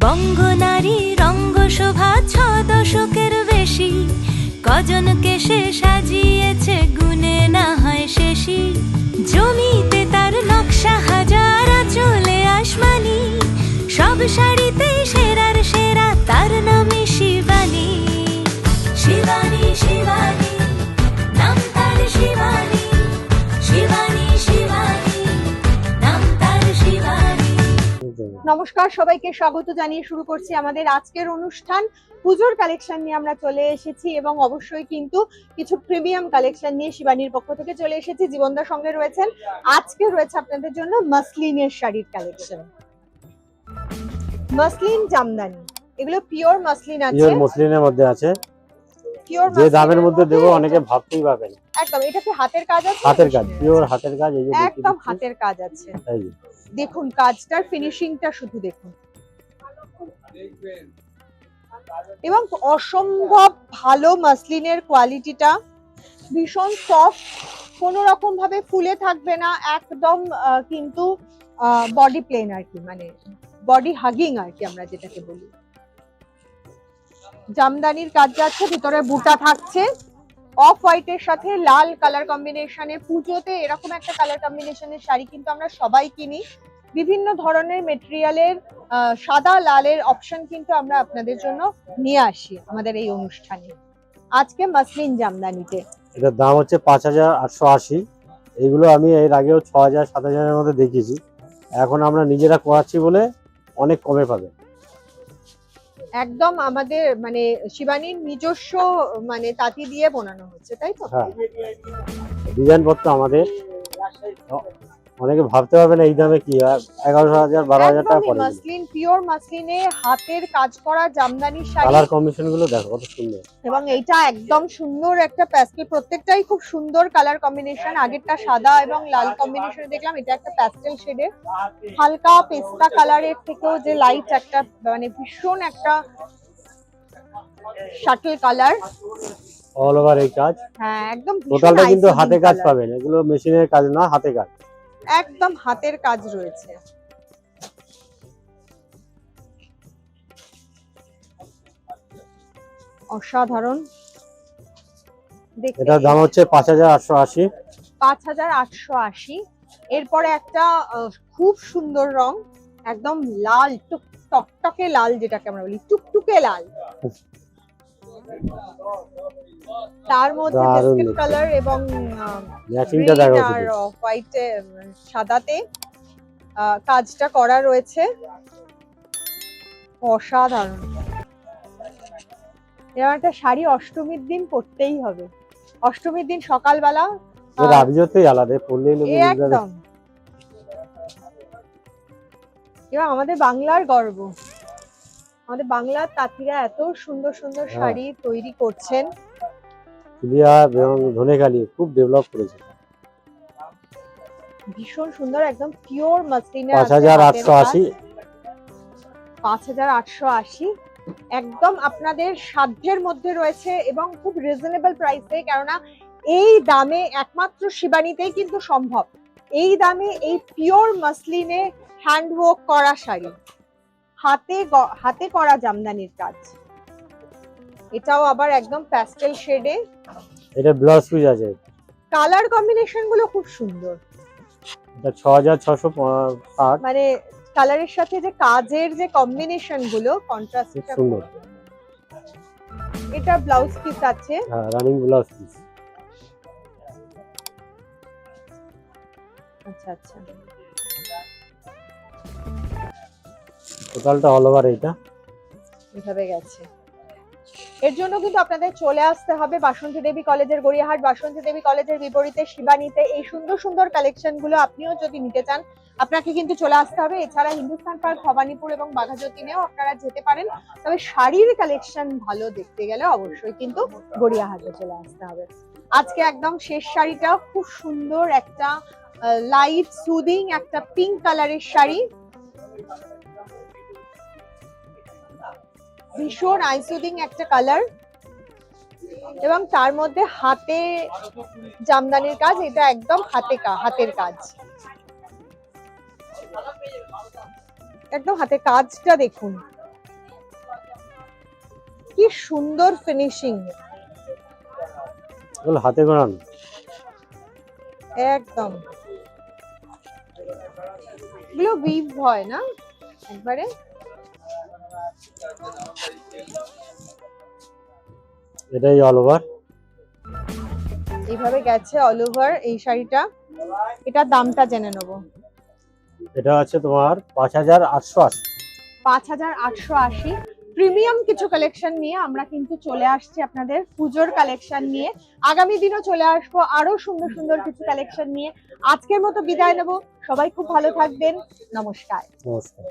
বঙ্গনারী রঙ্গশোভা ছ দশকের বেশি। কজন সে সাজিয়েছে গুনে না হয় শেষি। জমিতে তার নকশা হাজার চলে আসমানি। সব শাড়িতে নমস্কার সবাইকে স্বাগত জানিয়ে শুরু করছি আমাদের আজকের অনুষ্ঠান। পুজোর কালেকশন নিয়ে আমরা চলে এসেছি এবং অবশ্যই কিন্তু কিছু প্রিমিয়াম কালেকশন নিয়ে শিবানীর পক্ষ থেকে চলে এসেছি। জীবনদার সঙ্গে রয়েছেন। আজকে রয়েছে আপনাদের জন্য মাসলিনের শাড়ির কালেকশন মাসলিন জামদানি। এগুলো পিওর মাসলিন আছে। পিওর মসলিনের মধ্যে আছে। পিওর যে দামের মধ্যে দেবো অনেকে ভাবতেই পারবেন। একদম এটা কি হাতের কাজ আছে? হাতের কাজ পিওর হাতের কাজ এই যে একদম হাতের কাজ আছে। এই। দেখুন কাজটার ফিনিশিংটা শুধু দেখুন। এবং অসম্ভব ভালো মাসলিনের কোয়ালিটিটা ভীষণ সফট কোনো রকম ভাবে ফুলে থাকবে না একদম কিন্তু বডি প্লেন আর কি মানে বডি হাগিং আর কি আমরা যেটাকে বলি। জামদানির কাজ যাচ্ছে ভিতরে বুটা থাকছে। অফ হোয়াইটের সাথে লাল কালার কম্বিনেশনে পুজোতে এরকম একটা কালার কম্বিনেশনের শাড়ি কিন্তু আমরা সবাই কিনি। বিভিন্ন ধরনের মেটেরিয়ালের সাদা লালের অপশন কিন্তু আমরা আপনাদের জন্য নিয়ে আসি আমাদের এই অনুষ্ঠানে। আজকে মাসলিন জামদানিতে। এটার দাম হচ্ছে পাঁচ হাজার আটশো আশি। এইগুলো আমি এর আগেও ছ হাজার, সাত হাজারের মধ্যে দেখিয়েছি। এখন আমরা নিজেরা করাচ্ছি বলে অনেক কমে পাবে। একদম আমাদের মানে শিবানীর নিজস্ব মানে তাঁতি দিয়ে বোনানো হচ্ছে, তাই তো? হ্যাঁ। ডিজাইন পত্র আমাদের। অনেকে ভাবতে পারবে না এই দামে কি হাজার বারো হাজার টাকা পড়ে মাসলিন পিওর মাসলিনে হাতের কাজ করা জামদানি শাড়ি। কালার কম্বিনেশনগুলো দেখো কত সুন্দর। এবং এইটা একদম সুন্দর একটা প্যাস্টেল প্রত্যেকটাই খুব সুন্দর কালার কম্বিনেশন আগেরটা সাদা এবং লাল কম্বিনেশনে দেখলাম এটা একটা প্যাস্টেল শেডের হালকা পেস্তা কালারের থেকেও যে লাইট একটা মানে ভীষণ একটা শাটল কালার অল ওভার এই কাজ। হ্যাঁ একদম টোটালটা কিন্তু হাতে কাজ পাবেন এগুলো মেশিনের কাজ না হাতে কাজ। একদম হাতের কাজ রয়েছে। অসাধারণ। এটার দাম হচ্ছে পাঁচ হাজার আটশো আশি। পাঁচ হাজার আটশো আশি। এরপরে একটা খুব সুন্দর রং একদম লাল টুক টকটকে লাল যেটাকে আমরা বলি টুকটুকে লাল। তার মধ্যে বিস্কিট কালার এবং ম্যাচিংটা গ্রিন দেখো আর শুধু। হোয়াইট সাদাতে কাজটা করা রয়েছে। অসাধারণ। এরকম একটা শাড়ি অষ্টমীর দিন পরতেই হবে। অষ্টমীর দিন সকালবেলা এর আহ, আবিজতেই আলাদা পড়লেই লোকে এ বুঝতে পারবে। একদম এবং আমাদের বাংলার গর্ব। আমাদের বাংলার তাঁতিরা এত সুন্দর সুন্দর হ্যাঁ। শাড়ি তৈরি করছেন। পুলিয়া এবং ধনেখালি খুব ডেভেলপ করেছে। ভীষণ সুন্দর একদম পিওর একদম আপনাদের সাধ্যের মধ্যে রয়েছে এবং খুব রিজনেবল প্রাইসে কেননা এই দামে একমাত্র শিবানীতেই কিন্তু সম্ভব। এই দামে এই পিওর মাসলিনে হ্যান্ডওয়ার্ক করা শাড়ি। হাতে হাতে করা জামদানির কাজ। এটাও আবার একদম প্যাস্টেল শেডে এটা ব্লাউজ পিস আছে। কালার কম্বিনেশনগুলো খুব সুন্দর। এটা ছ হাজার ছশো ষাট মানে কালারের সাথে যে কাজের যে কম্বিনেশনগুলো কন্ট্রাস্ট খুব সুন্দর। এটা ব্লাউজ পিস আছে। হ্যাঁ রানিং ব্লাউজ পিস আচ্ছা আচ্ছা। টোটালটা অল ওভার এইটা। এভাবে গেছে। এর জন্য কিন্তু আপনাদের চলে আসতে হবে বাসন্তী দেবী কলেজের গড়িয়াহাট। বাসন্তী দেবী কলেজের বিপরীতে শিবানীতে। এই সুন্দর সুন্দর কালেকশনগুলো আপনিও যদি নিতে চান, আপনাকে কিন্তু চলে আসতে হবে। এছাড়া হিন্দুস্তান পার্ক ভবানীপুর এবং বাঘাযতীনেও আপনারা যেতে পারেন। তবে শাড়ির কালেকশন ভালো দেখতে গেলে অবশ্যই কিন্তু গড়িয়াহাটে চলে আসতে হবে। আজকে একদম শেষ শাড়িটা খুব সুন্দর একটা লাইট সুদিং একটা পিঙ্ক কালারের শাড়ি। ভীষণ আইসুদিং একটা কালার। এবং তার মধ্যে হাতে জামদানির কাজ এটা একদম হাতে কা- হাতের কাজ। একদম হাতে কাজটা দেখুন। কি সুন্দর ফিনিশিং হাতে বানানো। একদম। এগুলো উইভ হয় না? একবারে? এটাই অল ওভার এইভাবে গেছে অল ওভার এই শাড়িটা। এটার দামটা জেনে নেব। এটা আছে তোমার পাঁচ হাজার আটশো আশি। পাঁচ হাজার আটশো আশি। প্রিমিয়াম কিছু কালেকশন নিয়ে আমরা কিন্তু চলে আসছি আপনাদের পুজোর কালেকশন নিয়ে। আগামী দিনও চলে আসব আরও সুন্দর সুন্দর কিছু কালেকশন নিয়ে। আজকের মতো বিদায় নেব। সবাই খুব ভালো থাকবেন। নমস্কার। নমস্কার।